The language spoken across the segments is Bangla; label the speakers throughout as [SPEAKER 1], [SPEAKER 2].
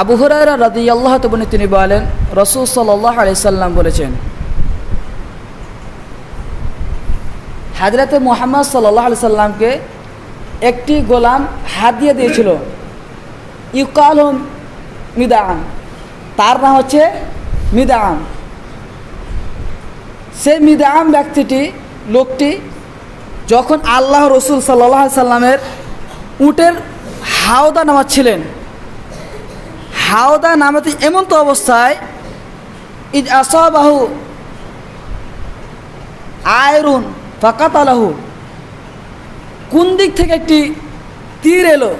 [SPEAKER 1] আবু হুরায়রা রাদি আল্লাহ তবনি তিনি বলেন, রসুল সাল্লাহ আলি সাল্লাম বলেছেন, হাজরাতে মোহাম্মদ সাল্লাহ আলি সাল্লামকে একটি গোলাম হাত দিয়ে দিয়েছিল। ইউকাল মিদাম তার নাম হচ্ছে মিদাম সেই মিদাম ব্যক্তিটি, লোকটি যখন আল্লাহ রসুল সাল্লাহ সাল্লামের উটের হাওদা নামাচ্ছিলেন হাওদা নামাতে এমন তো অবস্থায় ইজ আসাবাহু আয়রুন ফাকাত আলাহু কোন দিক থেকে একটি তীর এলো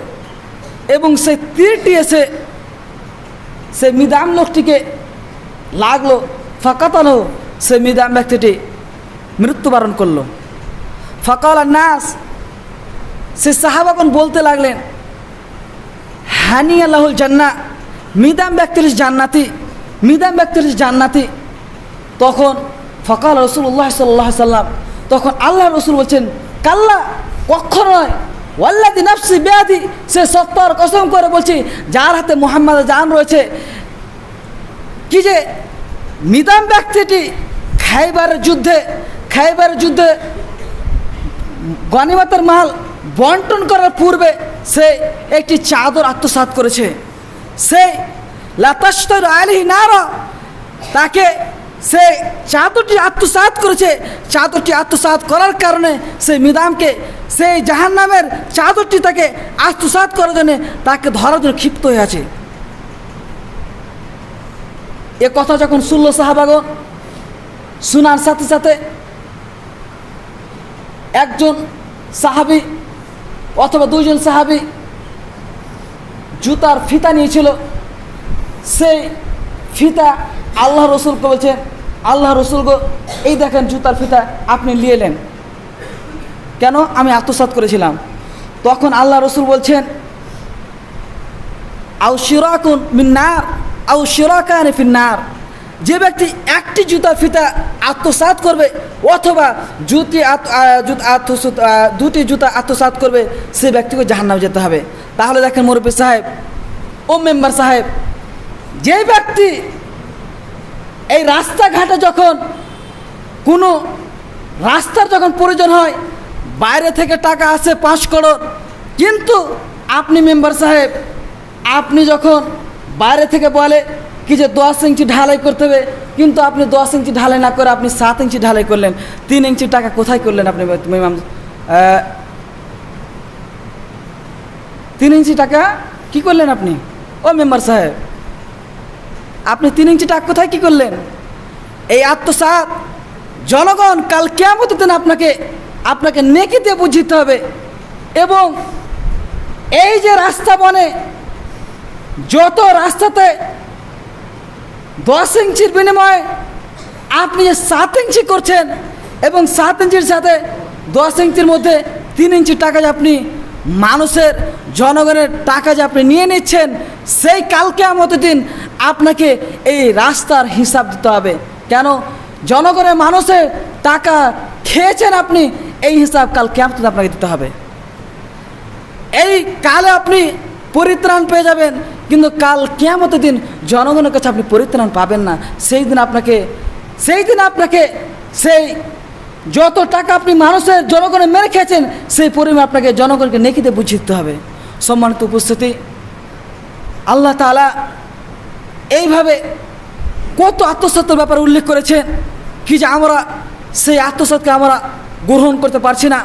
[SPEAKER 1] এবং সেই তীরটি এসে সে মিদাম লোকটিকে লাগল ফাকাত আলাহু সে মিদাম ব্যক্তিটি মৃত্যুবরণ করল। ফকাল নাস সে সাহাবাগন বলতে লাগলেন হানি আল্লাহুল জান্না মিদাম ব্যক্তির জান্নাতি মিদাম ব্যক্তির জান্নাতি। তখন ফকাল রসুল্লাহ সাল্লাহ সাল্লাম, তখন আল্লাহ রসুল বলছেন, কাল্লা কখন নয়। ওয়াল্লাদি নাফসি বেয়াদি, সে সত্তর কসম করে বলছি, যার হাতে মোহাম্মদ জান রয়েছে। কি যে মিদাম ব্যক্তিটি খাইবারের যুদ্ধে খাইবারের যুদ্ধে গনিমতের মাল বন্টন করার পূর্বে সে একটি চাদর আত্মসাৎ করেছে। সে লাতাস্তর আলি নারা, তাকে সে চাদরটি আত্মসাৎ করেছে। চাদরটি আত্মসাৎ করার কারণে সে মিদামকে সেই জাহান নামের চাদরটি তাকে আত্মসাৎ করার জন্য তাকে ধরার জন্য ক্ষিপ্ত হয়ে আছে। এ কথা যখন শুনল সাহাবাগন শোনার সাথে সাথে একজন সাহাবি অথবা দুইজন সাহাবি জুতার ফিতা নিয়েছিল। সেই ফিতা আল্লাহ রসুলকে বলছেন আল্লাহ রসুল গো, এই দেখেন জুতার ফিতা, আপনি নিয়ে এলেন কেন? আমি আত্মসাত করেছিলাম। তখন আল্লাহ রসুল বলছেন আউ শিরাকুন মিন্নার আউ শিরাকান ফিন্নার যে ব্যক্তি একটি জুতা ফিতা আত্মসাৎ করবে অথবা জুতি আত্মসাত দুটি জুতা আত্মসাৎ করবে, সে ব্যক্তিকে জাহান্নামে যেতে হবে। তাহলে দেখেন মুরব্বী সাহেব ও মেম্বার সাহেব, যে ব্যক্তি এই রাস্তাঘাটে যখন কোনো রাস্তার যখন প্রয়োজন হয়, বাইরে থেকে টাকা আসে পাঁচ করোড়, কিন্তু আপনি মেম্বার সাহেব, আপনি যখন বাইরে থেকে বলে কি যে দশ ইঞ্চি ঢালাই করতে হবে? কিন্তু আপনি দশ ইঞ্চি ঢালাই না করে আপনি সাত ইঞ্চি ঢালাই করলেন। তিন ইঞ্চি টাকা কোথায় করলেন আপনি মেমাম তিন ইঞ্চি টাকা কি করলেন আপনি? ও মেম্বার সাহেব, আপনি তিন ইঞ্চি টাকা কোথায় কি করলেন? এই আত্মসাত জনগণ কাল কেমন দিন আপনাকে আপনাকে নেকি দিয়ে বুঝিতে হবে। এবং এই যে রাস্তা বনে, যত রাস্তাতে দশ ইঞ্চির বিনিময়ে আপনি যে সাত ইঞ্চি করছেন এবং সাত ইঞ্চির সাথে দশ ইঞ্চির মধ্যে তিন ইঞ্চি টাকা যে আপনি মানুষের, জনগণের টাকা যে আপনি নিয়ে নিচ্ছেন, সেই কালকে মতো দিন আপনাকে এই রাস্তার হিসাব দিতে হবে। কেন? জনগণের মানুষের টাকা খেয়েছেন আপনি, এই হিসাব কাল কেমন আপনাকে দিতে হবে। এই কালে আপনি পরিত্রাণ পেয়ে যাবেন কিন্তু কাল কেমত দিন জনগণের কাছে আপনি পরিত্রাণ পাবেন না। সেই দিন আপনাকে, সেই দিন আপনাকে সেই যত টাকা আপনি মানুষের জনগণে মেরে খেয়েছেন, সেই পরিমাণ আপনাকে জনগণকে নেকিতে বুঝিয়ে দিতে হবে। সম্মানিত উপস্থিতি, আল্লাহ তালা এইভাবে কত আত্মসত্ত্বের ব্যাপারে উল্লেখ করেছেন কি যে আমরা সেই আত্মসত্ত্বকে আমরা গ্রহণ করতে পারছি না।